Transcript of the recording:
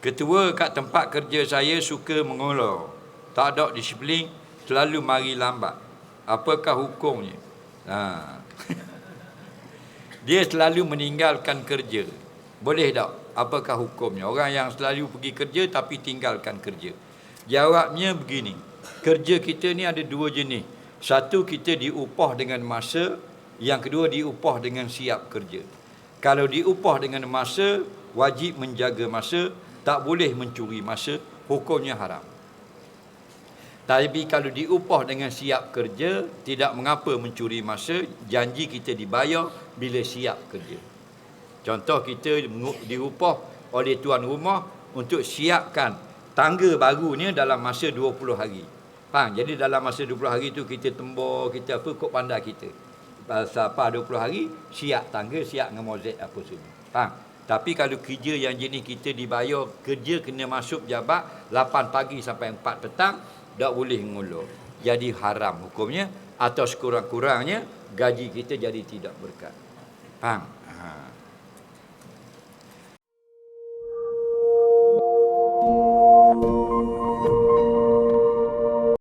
Ketua kat tempat kerja saya suka mengolor. Tak ada disiplin, selalu mari lambat. Apakah hukumnya? Ha. Dia selalu meninggalkan kerja. Boleh tak? Apakah hukumnya? Orang yang selalu pergi kerja tapi tinggalkan kerja. Jawabnya begini. Kerja kita ni ada dua jenis. Satu kita diupah dengan masa, yang kedua diupah dengan siap kerja. Kalau diupah dengan masa, wajib menjaga masa, tak boleh mencuri masa, hukumnya haram. Tapi kalau diupah dengan siap kerja, tidak mengapa mencuri masa, janji kita dibayar bila siap kerja. Contoh kita diupah oleh tuan rumah untuk siapkan tangga barunya dalam masa 20 hari. Faham? Jadi dalam masa 20 hari itu kita tembur, kita apa, kok pandai kita. Pasal apa 20 hari, siap tangga, siap dengan mozek apa semua. Faham? Tapi kalau kerja yang jenis kita dibayar, kerja kena masuk jabat 8 pagi sampai 4 petang, tak boleh ngulur. Jadi haram hukumnya atau sekurang-kurangnya gaji kita jadi tidak berkat. Faham? Ha.